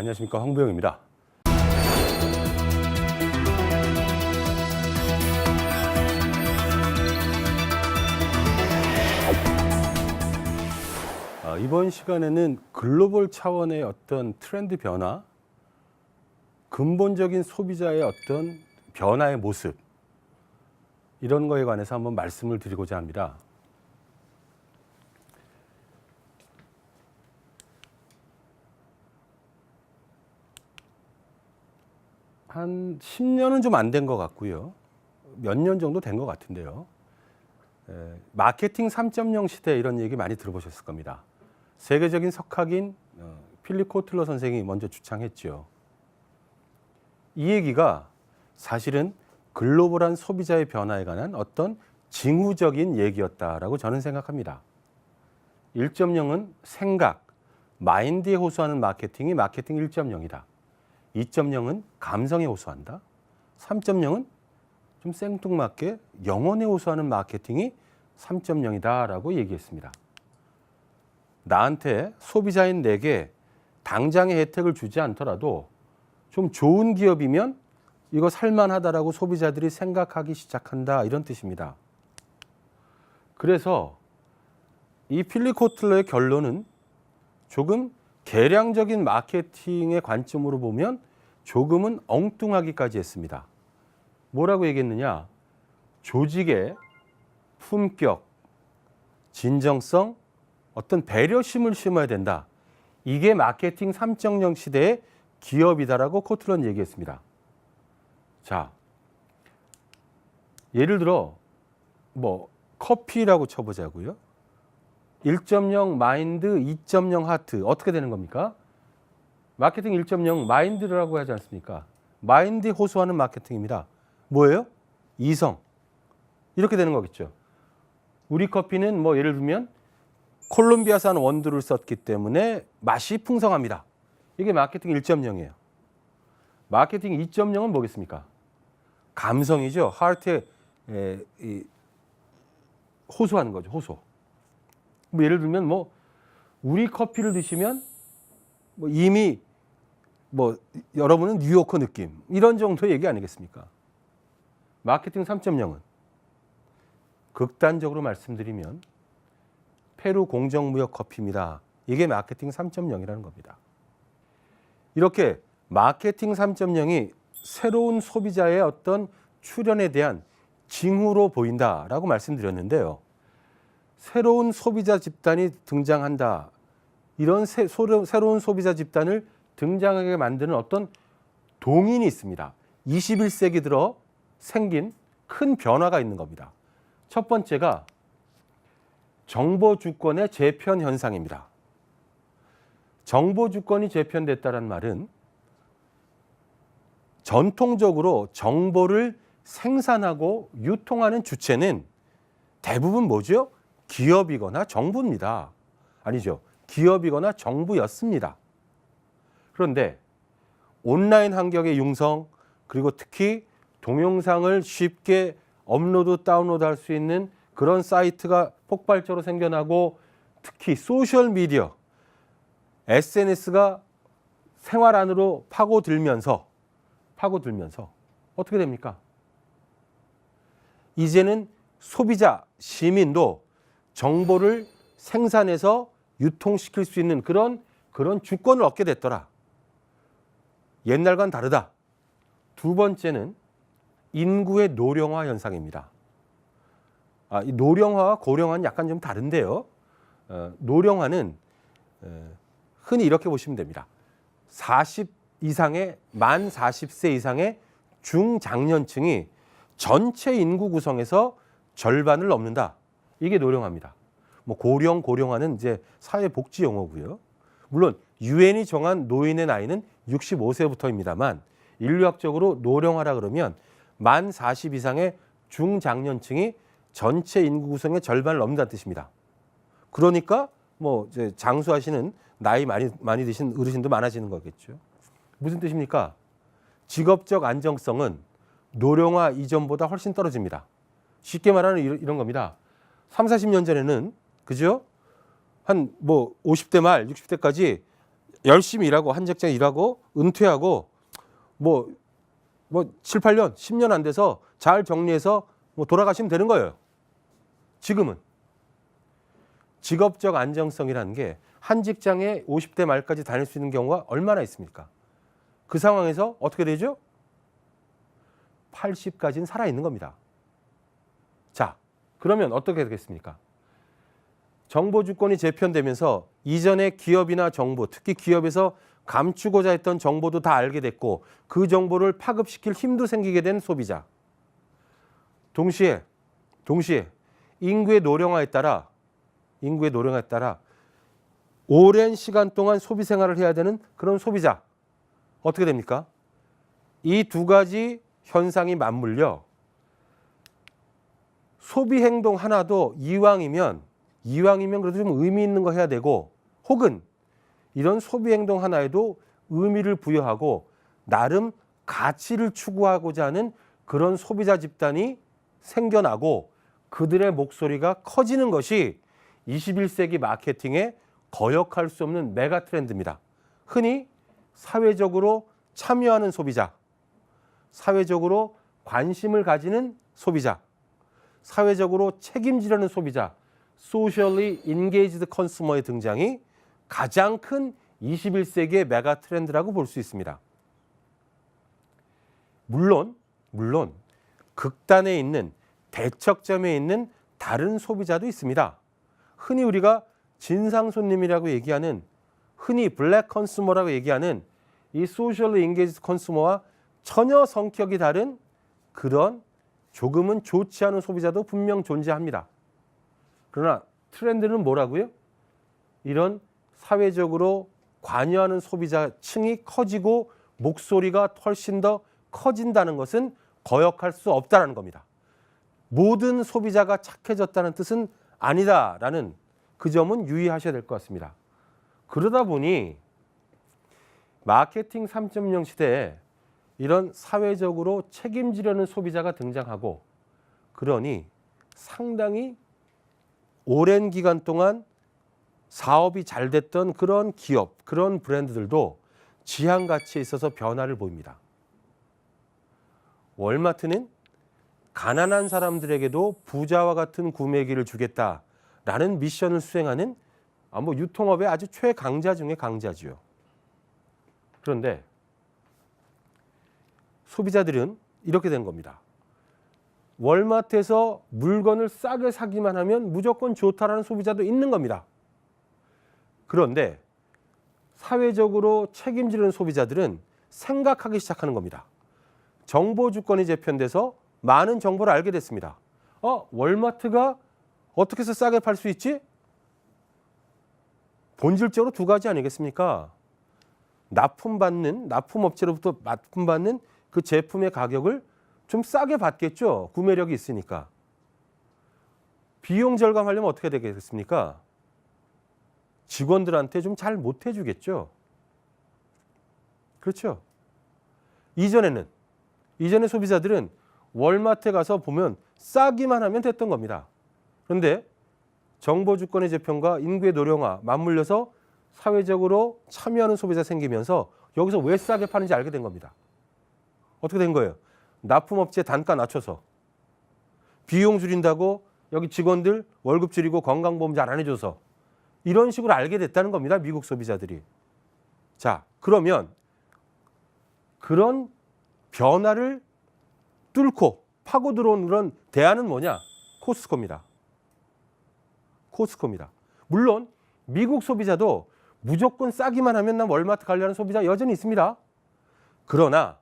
네, 안녕하십니까. 황부영입니다. 아, 이번 시간에는 글로벌 차원의 어떤 트렌드 변화, 근본적인 소비자의 어떤 변화의 모습, 이런 거에 관해서 한번 말씀을 드리고자 합니다. 한 10년은 좀 안 된 것 같고요. 몇 년 정도 된 것 같은데요. 에, 마케팅 3.0 시대 이런 얘기 많이 들어보셨을 겁니다. 세계적인 석학인 어, 필립 코틀러 선생이 먼저 주창했죠. 이 얘기가 사실은 글로벌한 소비자의 변화에 관한 어떤 징후적인 얘기였다라고 저는 생각합니다. 1.0은 생각, 마인드에 호소하는 마케팅이 마케팅 1.0이다. 2.0은 감성에 호소한다. 3.0은 좀 생뚱맞게 영혼에 호소하는 마케팅이 3.0이다라고 얘기했습니다. 나한테 소비자인 내게 당장의 혜택을 주지 않더라도 좀 좋은 기업이면 이거 살만하다라고 소비자들이 생각하기 시작한다 이런 뜻입니다. 그래서 이 필리 코틀러의 결론은 조금 개량적인 마케팅의 관점으로 보면 조금은 엉뚱하기까지 했습니다. 뭐라고 얘기했느냐? 조직의 품격, 진정성, 어떤 배려심을 심어야 된다. 이게 마케팅 3.0 시대의 기업이다라고 코틀런 얘기했습니다. 자, 예를 들어 뭐 커피라고 쳐보자고요. 1.0 마인드, 2.0 하트 어떻게 되는 겁니까? 마케팅 1.0 마인드라고 하지 않습니까? 마인드에 호소하는 마케팅입니다. 뭐예요? 이성. 이렇게 되는 거겠죠. 우리 커피는 뭐 예를 들면 콜롬비아산 원두를 썼기 때문에 맛이 풍성합니다. 이게 마케팅 1.0이에요. 마케팅 2.0은 뭐겠습니까? 감성이죠. 하트에 호소하는 거죠. 호소. 뭐 예를 들면 뭐 우리 커피를 드시면 뭐 이미 뭐 여러분은 뉴요커 느낌 이런 정도의 얘기 아니겠습니까? 마케팅 3.0은 극단적으로 말씀드리면 페루 공정무역 커피입니다. 이게 마케팅 3.0이라는 겁니다. 이렇게 마케팅 3.0이 새로운 소비자의 어떤 출현에 대한 징후로 보인다라고 말씀드렸는데요. 새로운 소비자 집단이 등장한다. 이런 새, 소려, 새로운 소비자 집단을 등장하게 만드는 어떤 동인이 있습니다. 21세기 들어 생긴 큰 변화가 있는 겁니다. 첫 번째가 정보 주권의 재편 현상입니다. 정보 주권이 재편됐다는 말은 전통적으로 정보를 생산하고 유통하는 주체는 대부분 뭐죠? 기업이거나 정부입니다. 아니죠. 기업이거나 정부였습니다. 그런데 온라인 환경의 융성 그리고 특히 동영상을 쉽게 업로드 다운로드 할 수 있는 그런 사이트가 폭발적으로 생겨나고 특히 소셜 미디어 SNS가 생활 안으로 파고들면서 파고들면서 어떻게 됩니까? 이제는 소비자 시민도 정보를 생산해서 유통시킬 수 있는 그런 그런 주권을 얻게 됐더라. 옛날과는 다르다. 두 번째는 인구의 노령화 현상입니다. 아, 이 노령화와 고령화는 약간 좀 다른데요. 어, 노령화는 어, 흔히 이렇게 보시면 됩니다. 40 이상의 만 40세 이상의 중장년층이 전체 인구 구성에서 절반을 넘는다. 이게 노령화입니다. 뭐 고령 고령화는 이제 사회복지 용어고요. 물론 유엔이 정한 노인의 나이는 65세부터입니다만 인류학적으로 노령화라 그러면 만 40 이상의 중장년층이 전체 인구 구성의 절반을 넘는다는 뜻입니다. 그러니까 뭐 이제 장수하시는 나이 많이 많이 드신 어르신도 많아지는 거겠죠. 무슨 뜻입니까? 직업적 안정성은 노령화 이전보다 훨씬 떨어집니다. 쉽게 말하는 이런, 겁니다. 3, 40년 전에는 그죠? 한 뭐 50대 말, 60대까지 열심히 일하고 한 직장 일하고 은퇴하고 뭐, 뭐 7, 8년, 10년 안 돼서 잘 정리해서 뭐 돌아가시면 되는 거예요. 지금은. 직업적 안정성이라는 게 한 직장에 50대 말까지 다닐 수 있는 경우가 얼마나 있습니까? 그 상황에서 어떻게 되죠? 80까지는 살아 있는 겁니다. 자, 그러면 어떻게 되겠습니까? 정보 주권이 재편되면서 이전에 기업이나 정보, 특히 기업에서 감추고자 했던 정보도 다 알게 됐고 그 정보를 파급시킬 힘도 생기게 된 소비자. 동시에 동시에 인구의 노령화에 따라 인구의 노령화에 따라 오랜 시간 동안 소비 생활을 해야 되는 그런 소비자 어떻게 됩니까? 이 두 가지 현상이 맞물려 소비 행동 하나도 이왕이면 이왕이면 그래도 좀 의미 있는 거 해야 되고 혹은 이런 소비 행동 하나에도 의미를 부여하고 나름 가치를 추구하고자 하는 그런 소비자 집단이 생겨나고 그들의 목소리가 커지는 것이 21세기 마케팅의 거역할 수 없는 메가 트렌드입니다. 흔히 사회적으로 참여하는 소비자, 사회적으로 관심을 가지는 소비자, 사회적으로 책임지려는 소비자, socially engaged consumer의 등장이 가장 큰 21세기의 메가 트렌드라고 볼 수 있습니다. 물론 물론 극단에 있는 대척점에 있는 다른 소비자도 있습니다. 흔히 우리가 진상 손님이라고 얘기하는 흔히 블랙 컨슈머라고 얘기하는 이 소셜 인게이지 컨슈머와 전혀 성격이 다른 그런 조금은 좋지 않은 소비자도 분명 존재합니다. 그러나 트렌드는 뭐라고요? 이런 사회적으로 관여하는 소비자층이 커지고 목소리가 훨씬 더 커진다는 것은 거역할 수 없다는 겁니다. 모든 소비자가 착해졌다는 뜻은 아니다라는 그 점은 유의하셔야 될 것 같습니다. 그러다 보니 마케팅 3.0 시대에 이런 사회적으로 책임지려는 소비자가 등장하고 그러니 상당히 오랜 기간 동안 사업이 잘 됐던 그런 기업, 그런 브랜드들도 지향 가치에 있어서 변화를 보입니다. 월마트는 가난한 사람들에게도 부자와 같은 구매기를 주겠다라는 미션을 수행하는 아, 뭐 유통업의 아주 최강자 중의 강자지요. 그런데 소비자들은 이렇게 된 겁니다. 월마트에서 물건을 싸게 사기만 하면 무조건 좋다라는 소비자도 있는 겁니다. 그런데 사회적으로 책임지는 소비자들은 생각하기 시작하는 겁니다. 정보 주권이 재편돼서 많은 정보를 알게 됐습니다. 어, 월마트가 어떻게 해서 싸게 팔 수 있지? 본질적으로 두 가지 아니겠습니까? 납품받는 납품업체로부터 납품받는 그 제품의 가격을 좀 싸게 받겠죠. 구매력이 있으니까. 비용 절감하려면 어떻게 되겠습니까? 직원들한테 좀 잘 못 해주겠죠. 그렇죠. 이전에는 이전의 소비자들은 월마트에 가서 보면 싸기만 하면 됐던 겁니다. 그런데 정보 주권의 재편과 인구의 노령화 맞물려서 사회적으로 참여하는 소비자 생기면서 여기서 왜 싸게 파는지 알게 된 겁니다. 어떻게 된 거예요? 납품업체 단가 낮춰서 비용 줄인다고 여기 직원들 월급 줄이고 건강보험 잘 안 해줘서 이런 식으로 알게 됐다는 겁니다. 미국 소비자들이. 자, 그러면 그런 변화를 뚫고 파고 들어온 그런 대안은 뭐냐? 코스코입니다. 코스코입니다. 물론 미국 소비자도 무조건 싸기만 하면 난 월마트 가려는 소비자 여전히 있습니다. 그러나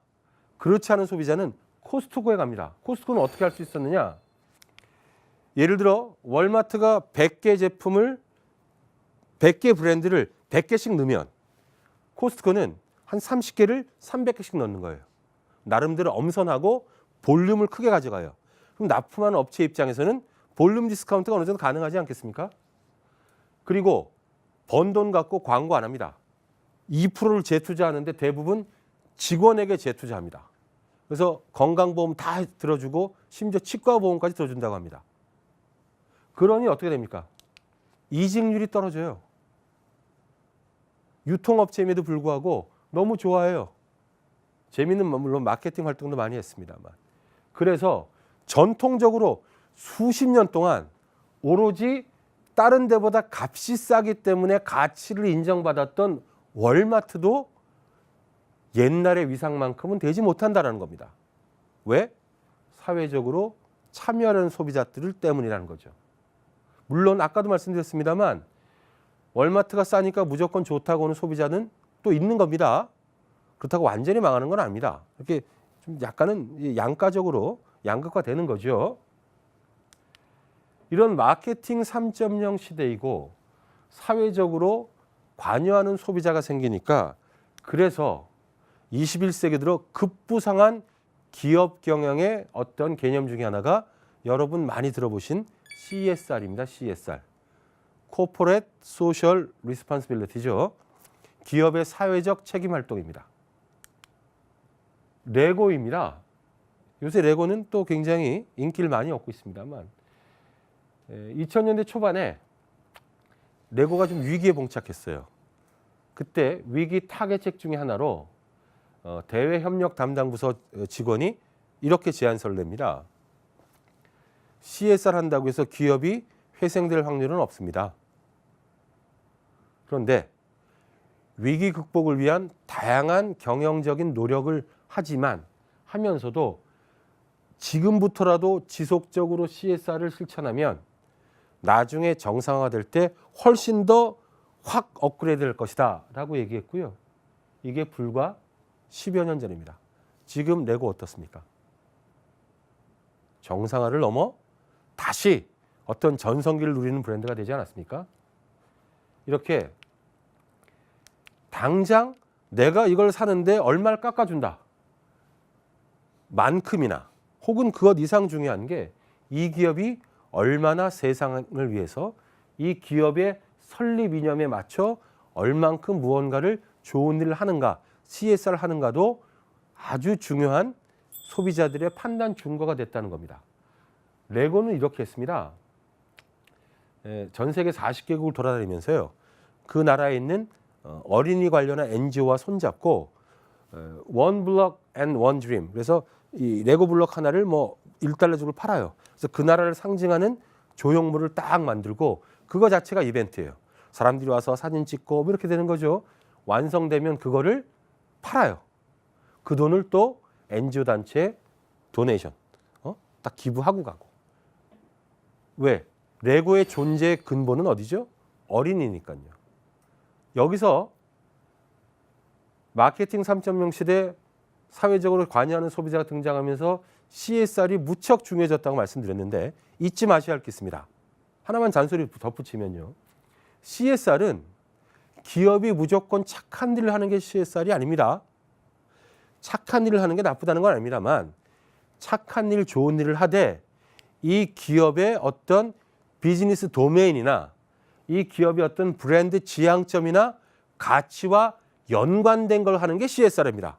그렇지 않은 소비자는 코스트코에 갑니다. 코스트코는 어떻게 할 수 있었느냐? 예를 들어 월마트가 100개 제품을 100개 브랜드를 100개씩 넣으면 코스트코는 한 30개를 300개씩 넣는 거예요. 나름대로 엄선하고 볼륨을 크게 가져가요. 그럼 납품하는 업체 입장에서는 볼륨 디스카운트가 어느 정도 가능하지 않겠습니까? 그리고 번 돈 갖고 광고 안 합니다. 2%를 재투자하는데 대부분 직원에게 재투자합니다. 그래서 건강보험 다 들어주고 심지어 치과보험까지 들어준다고 합니다. 그러니 어떻게 됩니까? 이직률이 떨어져요. 유통업체임에도 불구하고 너무 좋아해요. 재미는 뭐 물론 마케팅 활동도 많이 했습니다만. 그래서 전통적으로 수십 년 동안 오로지 다른 데보다 값이 싸기 때문에 가치를 인정받았던 월마트도 옛날의 위상만큼은 되지 못한다라는 겁니다. 왜? 사회적으로 참여하는 소비자들 때문이라는 거죠. 물론 아까도 말씀드렸습니다만 월마트가 싸니까 무조건 좋다고 하는 소비자는 또 있는 겁니다. 그렇다고 완전히 망하는 건 아닙니다. 이렇게 좀 약간은 양가적으로 양극화되는 거죠. 이런 마케팅 3.0 시대이고 사회적으로 관여하는 소비자가 생기니까 그래서 21세기 들어 급부상한 기업 경영의 어떤 개념 중에 하나가 여러분 많이 들어보신 CSR입니다. CSR. Corporate Social Responsibility죠. 기업의 사회적 책임 활동입니다. 레고입니다. 요새 레고는 또 굉장히 인기를 많이 얻고 있습니다만 2000년대 초반에 레고가 좀 위기에 봉착했어요. 그때 위기 타개책 중에 하나로 어, 대외 협력 담당 부서 직원이 이렇게 제안서를 냅니다. CSR 한다고 해서 기업이 회생될 확률은 없습니다. 그런데 위기 극복을 위한 다양한 경영적인 노력을 하지만 하면서도 지금부터라도 지속적으로 CSR을 실천하면 나중에 정상화될 때 훨씬 더 확 업그레이드 될 것이다 라고 얘기했고요. 이게 불과 10여 년 전입니다. 지금 레고 어떻습니까? 정상화를 넘어 다시 어떤 전성기를 누리는 브랜드가 되지 않았습니까? 이렇게 당장 내가 이걸 사는데 얼마를 깎아준다. 만큼이나 혹은 그것 이상 중요한 게 이 기업이 얼마나 세상을 위해서 이 기업의 설립 이념에 맞춰 얼만큼 무언가를 좋은 일을 하는가, CSR 하는가도 아주 중요한 소비자들의 판단 준거가 됐다는 겁니다. 레고는 이렇게 했습니다. 에, 전 세계 40개국을 돌아다니면서요. 그 나라에 있는 어, 어린이 관련한 NGO와 손잡고 원 블럭 앤원 드림. 그래서 이 레고 블럭 하나를 뭐 1달러 주고 팔아요. 그래서 그 나라를 상징하는 조형물을 딱 만들고 그거 자체가 이벤트예요. 사람들이 와서 사진 찍고 뭐 이렇게 되는 거죠. 완성되면 그거를 팔아요. 그 돈을 또 NGO 단체에 도네이션, 어? 딱 기부하고 가고. 왜? 레고의 존재 근본은 어디죠? 어린이니까요. 여기서 마케팅 3.0 시대 사회적으로 관여하는 소비자가 등장하면서 CSR이 무척 중요해졌다고 말씀드렸는데 잊지 마셔야 할 게 있습니다. 하나만 잔소리 덧붙이면요. CSR은 기업이 무조건 착한 일을 하는 게 CSR이 아닙니다. 착한 일을 하는 게 나쁘다는 건 아닙니다만 착한 일, 좋은 일을 하되 이 기업의 어떤 비즈니스 도메인이나 이 기업의 어떤 브랜드 지향점이나 가치와 연관된 걸 하는 게 CSR입니다.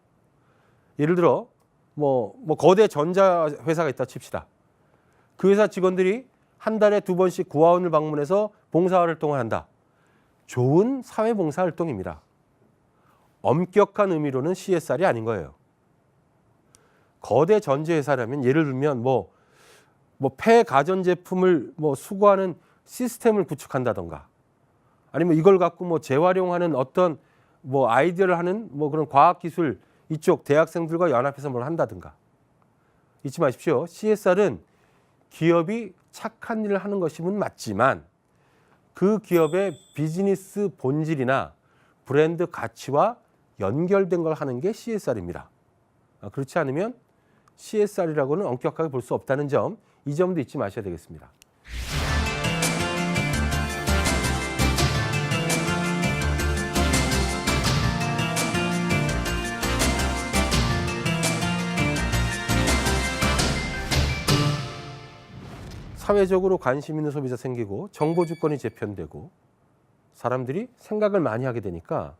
예를 들어 뭐, 뭐 거대 전자 회사가 있다 칩시다. 그 회사 직원들이 한 달에 두 번씩 고아원을 방문해서 봉사 활동을 한다. 좋은 사회 봉사 활동입니다. 엄격한 의미로는 CSR이 아닌 거예요. 거대 전제 회사라면 예를 들면 뭐 뭐 폐가전 제품을 뭐 수거하는 시스템을 구축한다던가 아니면 이걸 갖고 뭐 재활용하는 어떤 뭐 아이디어를 하는 뭐 그런 과학 기술 이쪽 대학생들과 연합해서 뭘 한다든가 잊지 마십시오. CSR은 기업이 착한 일을 하는 것이면 맞지만 그 기업의 비즈니스 본질이나 브랜드 가치와 연결된 걸 하는 게 CSR입니다. 아, 그렇지 않으면 CSR이라고는 엄격하게 볼 수 없다는 점, 이 점도 잊지 마셔야 되겠습니다. 사회적으로 관심 있는 소비자 생기고 정보 주권이 재편되고 사람들이 생각을 많이 하게 되니까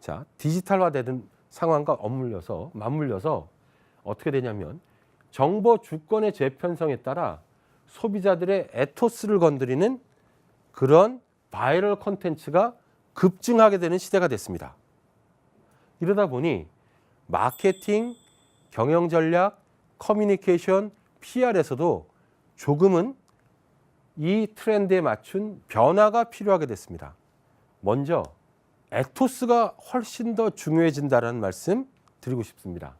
자 디지털화되는 상황과 맞물려서 맞물려서 어떻게 되냐면 정보 주권의 재편성에 따라 소비자들의 에토스를 건드리는 그런 바이럴 컨텐츠가 급증하게 되는 시대가 됐습니다. 이러다 보니 마케팅, 경영 전략, 커뮤니케이션, PR에서도 조금은 이 트렌드에 맞춘 변화가 필요하게 됐습니다. 먼저 에토스가 훨씬 더 중요해진다는 말씀 드리고 싶습니다.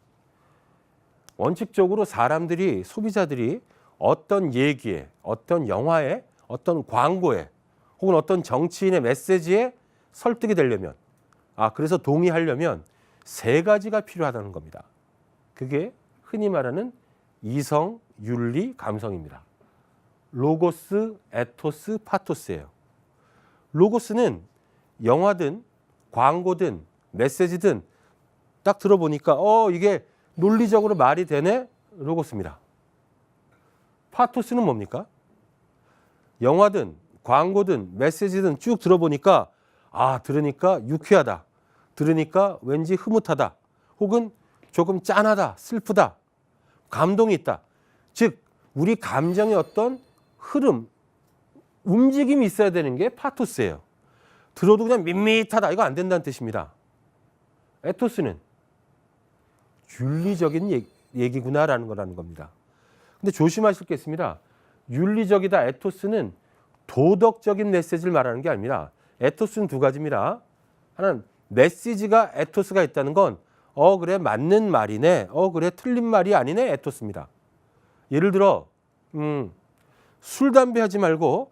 원칙적으로 사람들이 소비자들이 어떤 얘기에, 어떤 영화에, 어떤 광고에, 혹은 어떤 정치인의 메시지에 설득이 되려면, 아 그래서 동의하려면 세 가지가 필요하다는 겁니다. 그게 흔히 말하는 이성, 윤리, 감성입니다. 로고스, 에토스, 파토스예요. 로고스는 영화든 광고든 메시지든 딱 들어보니까 어 이게 논리적으로 말이 되네 로고스입니다. 파토스는 뭡니까? 영화든 광고든 메시지든 쭉 들어보니까 아 들으니까 유쾌하다. 들으니까 왠지 흐뭇하다. 혹은 조금 짠하다, 슬프다, 감동이 있다. 즉 우리 감정의 어떤 흐름, 움직임이 있어야 되는 게 파토스예요. 들어도 그냥 밋밋하다 이거 안 된다는 뜻입니다. 에토스는 윤리적인 얘- 얘기구나라는 거라는 겁니다. 근데 조심하실 게 있습니다. 윤리적이다 에토스는 도덕적인 메시지를 말하는 게 아니라 에토스는 두 가지입니다. 하나는 메시지가 에토스가 있다는 건 어 그래 맞는 말이네. 어 그래 틀린 말이 아니네 에토스입니다. 예를 들어 음, 술 담배 하지 말고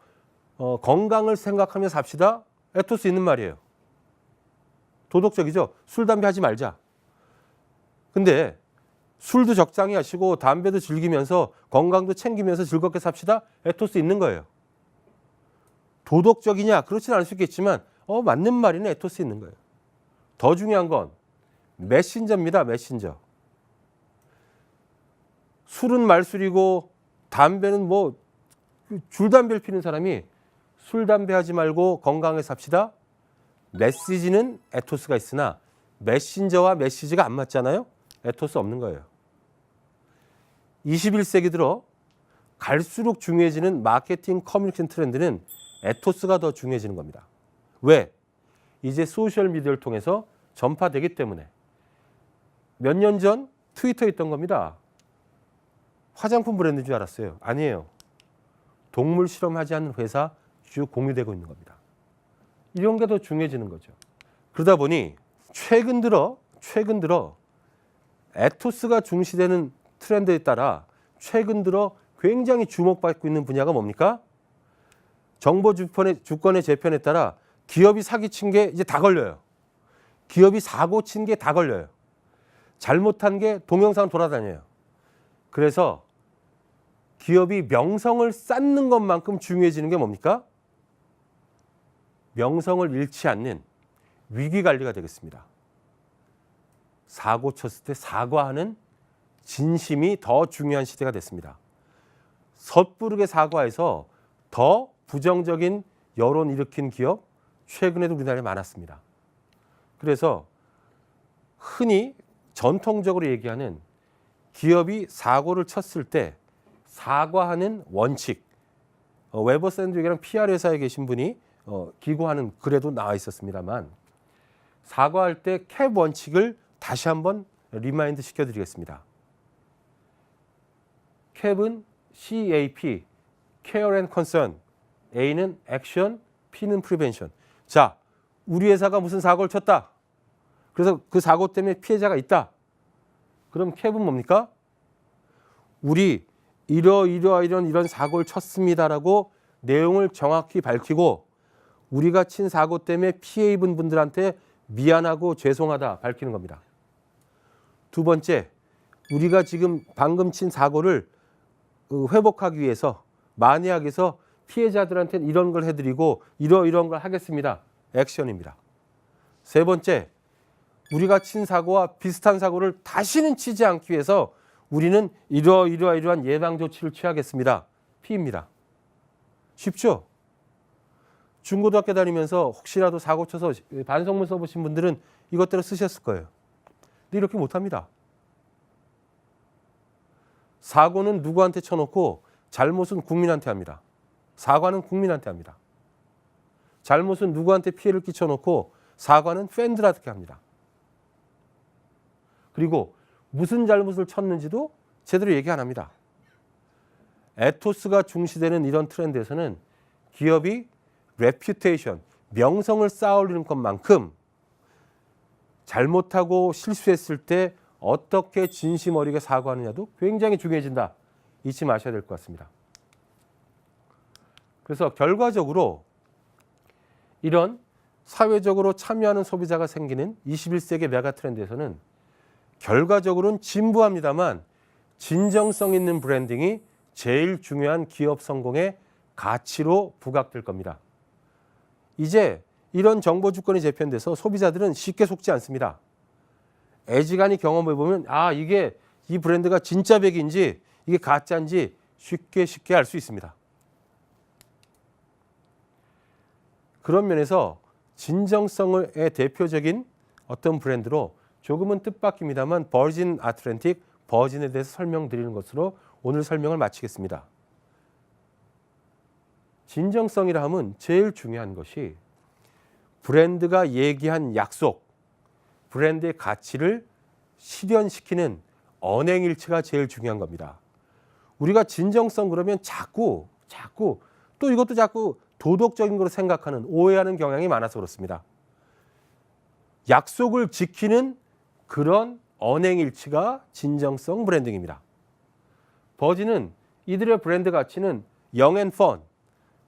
어, 건강을 생각하며 삽시다. 에토스 있는 말이에요. 도덕적이죠. 술 담배 하지 말자. 근데 술도 적당히 하시고 담배도 즐기면서 건강도 챙기면서 즐겁게 삽시다. 에토스 있는 거예요. 도덕적이냐? 그렇진 않을 수 있겠지만 어 맞는 말이네. 에토스 있는 거예요. 더 중요한 건 메신저입니다. 메신저. 술은 말술이고 담배는 뭐 줄담배를 피는 사람이 술 담배 하지 말고 건강하게 삽시다. 메시지는 에토스가 있으나 메신저와 메시지가 안 맞잖아요. 에토스 없는 거예요. 21세기 들어 갈수록 중요해지는 마케팅 커뮤니케이션 트렌드는 에토스가 더 중요해지는 겁니다. 왜? 이제 소셜 미디어를 통해서 전파되기 때문에 몇 년 전 트위터에 있던 겁니다. 화장품 브랜드인 줄 알았어요. 아니에요. 동물 실험하지 않는 회사 쭉 공유되고 있는 겁니다. 이런 게 더 중요해지는 거죠. 그러다 보니 최근 들어 최근 들어 에토스가 중시되는 트렌드에 따라 최근 들어 굉장히 주목받고 있는 분야가 뭡니까? 정보 주권의, 주권의 재편에 따라 기업이 사기친 게 이제 다 걸려요. 기업이 사고 친 게 다 걸려요. 잘못한 게 동영상 돌아다녀요. 그래서 기업이 명성을 쌓는 것만큼 중요해지는 게 뭡니까? 명성을 잃지 않는 위기 관리가 되겠습니다. 사고 쳤을 때 사과하는 진심이 더 중요한 시대가 됐습니다. 섣부르게 사과해서 더 부정적인 여론 일으킨 기업 최근에도 우리나라에 많았습니다. 그래서 흔히 전통적으로 얘기하는 기업이 사고를 쳤을 때 사과하는 원칙 어, 웨버 샌드윅이랑 PR 회사에 계신 분이 어, 기고하는 글에도 나와 있었습니다만 사과할 때 캡 원칙을 다시 한번 리마인드 시켜드리겠습니다. 캡은 CAP, Care and Concern, A는 Action, P는 Prevention. 자, 우리 회사가 무슨 사고를 쳤다. 그래서 그 사고 때문에 피해자가 있다. 그럼 캡은 뭡니까? 우리 이러 이러 이런 이런 사고를 쳤습니다라고 내용을 정확히 밝히고 우리가 친 사고 때문에 피해 입은 분들한테 미안하고 죄송하다 밝히는 겁니다. 두 번째, 우리가 지금 방금 친 사고를 어, 회복하기 위해서 위해서 피해자들한테는 이런 걸 해드리고 이러 이런 걸 하겠습니다. 액션입니다. 세 번째, 우리가 친 사고와 비슷한 사고를 다시는 치지 않기 위해서 우리는 이러 이러 이러한 예방 조치를 취하겠습니다. P입니다. 쉽죠? 중고등학교 다니면서 혹시라도 사고 쳐서 반성문 써보신 분들은 이것들을 쓰셨을 거예요. 근데 이렇게 못합니다. 사고는 누구한테 쳐놓고 잘못은 국민한테 합니다. 사과는 국민한테 합니다. 잘못은 누구한테 피해를 끼쳐놓고 사과는 팬들한테 합니다. 그리고 무슨 잘못을 쳤는지도 제대로 얘기 안 합니다. 에토스가 중시되는 이런 트렌드에서는 기업이 레퓨테이션, 명성을 쌓아올리는 것만큼 잘못하고 실수했을 때 어떻게 진심 어리게 사과하느냐도 굉장히 중요해진다. 잊지 마셔야 될 것 같습니다. 그래서 결과적으로 이런 사회적으로 참여하는 소비자가 생기는 21세기 메가 트렌드에서는 결과적으로는 진부합니다만 진정성 있는 브랜딩이 제일 중요한 기업 성공의 가치로 부각될 겁니다. 이제 이런 정보 주권이 재편돼서 소비자들은 쉽게 속지 않습니다. 애지간히 경험해 보면 아 이게 이 브랜드가 진짜 백인지 이게 가짜인지 쉽게 쉽게 알 수 있습니다. 그런 면에서 진정성의 대표적인 어떤 브랜드로 조금은 뜻밖입니다만 버진 아틀랜틱 버진에 대해서 설명드리는 것으로 오늘 설명을 마치겠습니다. 진정성이라 하면 제일 중요한 것이 브랜드가 얘기한 약속, 브랜드의 가치를 실현시키는 언행일치가 제일 중요한 겁니다. 우리가 진정성 그러면 자꾸 자꾸 또 이것도 자꾸 도덕적인 거로 생각하는 오해하는 경향이 많아서 그렇습니다. 약속을 지키는 그런 언행일치가 진정성 브랜딩입니다. 버진은 이들의 브랜드 가치는 영앤 펀.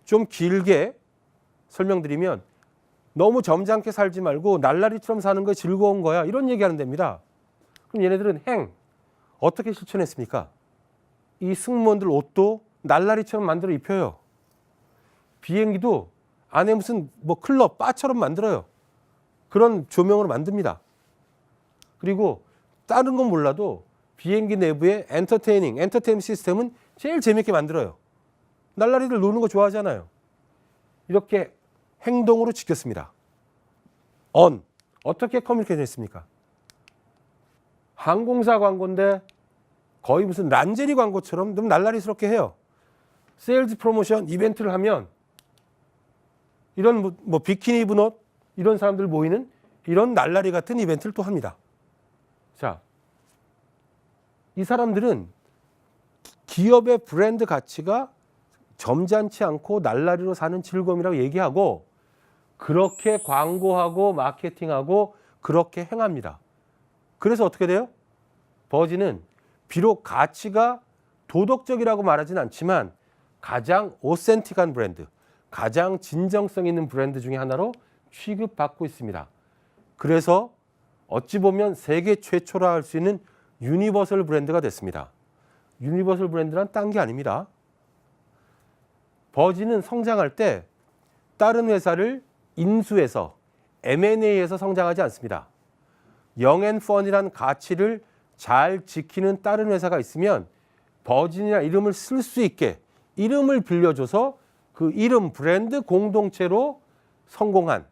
좀 길게 설명드리면 너무 점잖게 살지 말고 날라리처럼 사는 거 즐거운 거야. 이런 얘기하는 됩니다. 그럼 얘네들은 행 어떻게 실천했습니까? 이 승무원들 옷도 날라리처럼 만들어 입혀요. 비행기도 안에 무슨 뭐 클럽 바처럼 만들어요. 그런 조명으로 만듭니다. 그리고 다른 건 몰라도 비행기 내부의 엔터테이닝, 엔터테인 시스템은 제일 재밌게 만들어요. 날라리들 노는 거 좋아하잖아요. 이렇게 행동으로 지켰습니다. 언 어떻게 커뮤니케이션 했습니까? 항공사 광고인데 거의 무슨 란제리 광고처럼 좀 날라리스럽게 해요. 세일즈 프로모션 이벤트를 하면 이런 뭐, 뭐 비키니 입은 옷 이런 사람들 모이는 이런 날라리 같은 이벤트를 또 합니다. 자, 이 사람들은 기업의 브랜드 가치가 점잖지 않고 날라리로 사는 즐거움이라고 얘기하고 그렇게 광고하고 마케팅하고 그렇게 행합니다. 그래서 어떻게 돼요? 버진은 비록 가치가 도덕적이라고 말하진 않지만 가장 오센틱한 브랜드, 가장 진정성 있는 브랜드 중에 하나로 취급받고 있습니다. 그래서 어찌 보면 세계 최초라 할 수 있는 유니버설 브랜드가 됐습니다. 유니버설 브랜드란 딴 게 아닙니다. 버진은 성장할 때 다른 회사를 인수해서 M&A에서 성장하지 않습니다. 영앤펀이란 가치를 잘 지키는 다른 회사가 있으면 버진이나 이름을 쓸 수 있게 이름을 빌려줘서 그 이름 브랜드 공동체로 성공한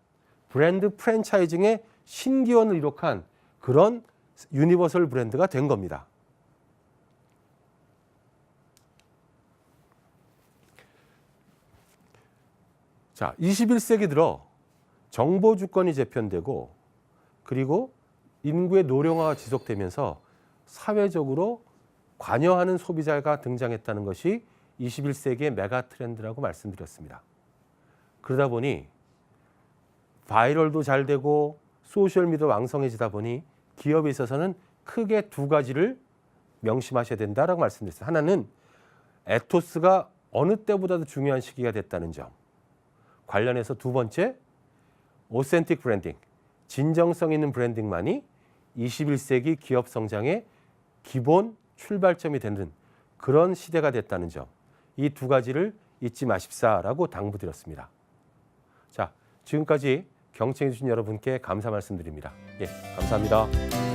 브랜드 프랜차이징의 신기원을 이룩한 그런 유니버설 브랜드가 된 겁니다. 자, 21세기 들어 정보 주권이 재편되고 그리고 인구의 노령화가 지속되면서 사회적으로 관여하는 소비자가 등장했다는 것이 21세기의 메가 트렌드라고 말씀드렸습니다. 그러다 보니 바이럴도 잘 되고 소셜 미디어 왕성해지다 보니 기업에 있어서는 크게 두 가지를 명심하셔야 된다라고 말씀드렸어요. 하나는 에토스가 어느 때보다도 중요한 시기가 됐다는 점. 관련해서 두 번째 오센틱 브랜딩, 진정성 있는 브랜딩만이 21세기 기업 성장의 기본 출발점이 되는 그런 시대가 됐다는 점. 이 두 가지를 잊지 마십사라고 당부드렸습니다. 자, 지금까지 경청해 주신 여러분께 감사 말씀드립니다. 예, 감사합니다.